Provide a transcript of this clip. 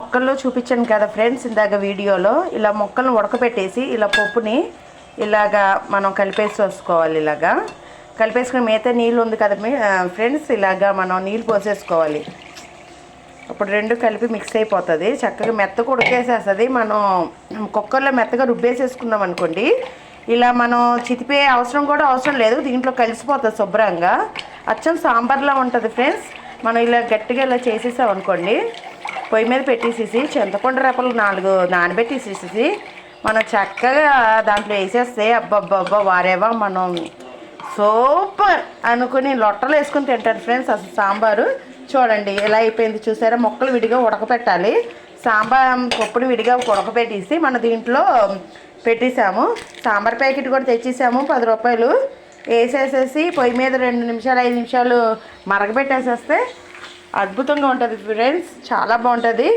మొక్కల్లో చూపించాను కదా ఫ్రెండ్స్ ఇందాక వీడియోలో. ఇలా మొక్కలను ఉడకపెట్టేసి ఇలా పప్పుని ఇలాగా మనం కలిపేసి వేసుకోవాలి ఇలాగా. కలిపేసుకుని మిగతా నీళ్ళు ఉంది కదా ఫ్రెండ్స్ ఇలాగా మనం నీళ్ళు పోసేసుకోవాలి. అప్పుడు రెండు కలిపి మిక్స్ అయిపోతుంది. చక్కగా మెత్తగా ఉడికేసేస్తుంది. మనం కుక్కర్లో మెత్తగా రుబ్బేసేసుకున్నాం అనుకోండి ఇలా మనం చితిపే అవసరం కూడా అవసరం లేదు. దీంట్లో కలిసిపోతుంది శుభ్రంగా. అచ్చం సాంబార్లా ఉంటుంది ఫ్రెండ్స్. మనం ఇలా గట్టిగా ఇలా చేసేసాం అనుకోండి పొయ్యి మీద పెట్టేసేసి చింతపండు రెప్పలు నాలుగు నానబెట్టేసేసి మనం చక్కగా దాంట్లో వేసేస్తే అబ్బబ్బబ్బా వారేవా మనం. సూపర్ అనుకుని లొట్టలు వేసుకుని తింటారు ఫ్రెండ్స్ అసలు సాంబారు. చూడండి ఎలా అయిపోయింది చూసారా? మొక్కలు విడిగా ఉడకపెట్టాలి. సాంబార్ పప్పుని విడిగా ఉడకపెట్టేసి మన దీంట్లో పెట్టేసాము సాంబార్ ప్యాకెట్ కూడా తెచ్చేసాము పది రూపాయలు. వేసేసేసి పొయ్యి మీద రెండు నిమిషాలు ఐదు నిమిషాలు మరగబెట్టేసేస్తే అద్భుతంగా ఉంటుంది ఫ్రెండ్స్ చాలా బాగుంటుంది.